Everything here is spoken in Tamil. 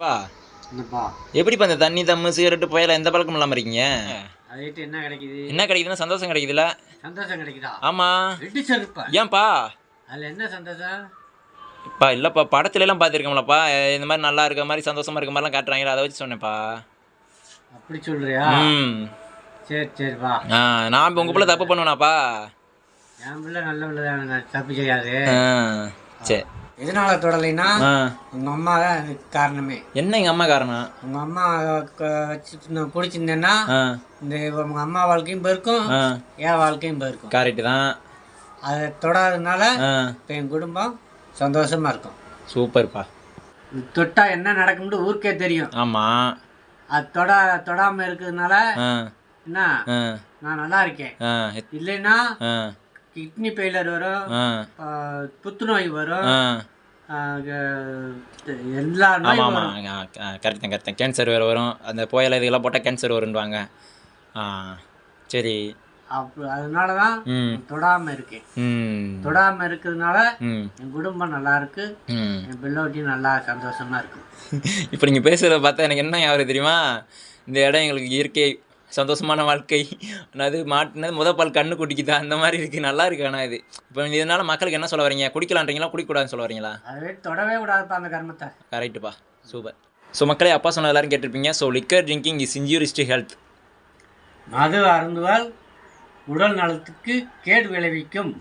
பா. என்னப்பா எப்படிப்பா இந்த தண்ணி தம்மு சிகரெட்டு புயல எந்த பழக்கம் இல்லாமல் இருக்கீங்க? அதுக்கிட்ட என்ன கிடைக்குது? என்ன கிடைக்குதுன்னா சந்தோஷம் கிடைக்குதுல்ல? சந்தோஷம் கிடைக்குதா? ஆமாம் ரெட்டு செருப்பா. ஏன்பா? அதில் என்ன சந்தோஷம்? இப்பா இல்லைப்பா படத்துல எல்லாம் பார்த்துருக்கோம்லப்பா இந்த மாதிரி நல்லா இருக்க மாதிரி சந்தோஷமா இருக்க மாதிரிலாம் காட்டுறாங்களா அதை வச்சு சொன்னேன்ப்பா. அப்படி ம். சரி சரிப்பா ஆ நான் உங்கள் பிள்ளை தப்பு பண்ணுவேனாப்பா. என் பிள்ளை நல்ல பிள்ளை தப்பு செய்யாது. சரி எதனால தொடலைன்னா உங்க அம்மா தான் காரணமே. என்ன எங்கள் அம்மா காரணம்? உங்க அம்மா நான் குடிச்சிருந்தேன்னா இந்த உங்க அம்மா வாழ்க்கையும் போயிருக்கும் என் வாழ்க்கையும் போயிருக்கும். கரெக்டு தான். அதை தொடாததுனால இப்போ என் குடும்பம் சந்தோஷமா இருக்கும். சூப்பர்ப்பா. தொட்டா என்ன நடக்கும்னு ஊருக்கே தெரியும். ஆமாம் அது தொடா தொடாம இருக்கிறதுனால என்ன? நான் நல்லா இருக்கேன். இல்லைன்னா கிட்னி ஃபெயிலர் வரும் புத்துநோய் வரும். எல்லா ஆமாம் ஆமாம் வரும். கரெக்ட் தான் கரெக்ட் தான் கேன்சர் வேறு வரும். அந்த புயல் இதுக்கெல்லாம் போட்டால் கேன்சர் வரும்வாங்க சரி. அப்ப அதனால தான் ம் தொடாம இருக்கேன். ம். தொடாம இருக்கிறதுனால என் குடும்பம் நல்லா இருக்கு. என் பிள்ளோட்டியும் நல்லா சந்தோஷமா இருக்கு. இப்போ நீங்கள் பேசுகிறத பார்த்தா எனக்கு என்ன யாரு தெரியுமா? இந்த இடம் எங்களுக்கு இயற்கை சந்தோஷமான வாழ்க்கை. அது மாட்டினது முத பால் கண்ணு குடிக்குதா அந்த மாதிரி இருக்குது நல்லா இருக்கு. ஆனால் இது. இப்போ இதனால மக்களுக்கு என்ன சொல்ல வரீங்க? குடிக்கலான்றீங்களா குடிக்கக்கூடாதுன்னு சொல்ல வரீங்களா? அதுவே தொடவே கூடாதுப்பா அந்த கர்மத்தை. கரெக்டுப்பா சூப்பர் ஸோ மக்களே அப்பா சொன்ன எல்லாரும் கேட்டிருப்பீங்க. So liquor drinking is injuries to health மது அருந்துவால் உடல் நலத்துக்கு கேடு விளைவிக்கும்.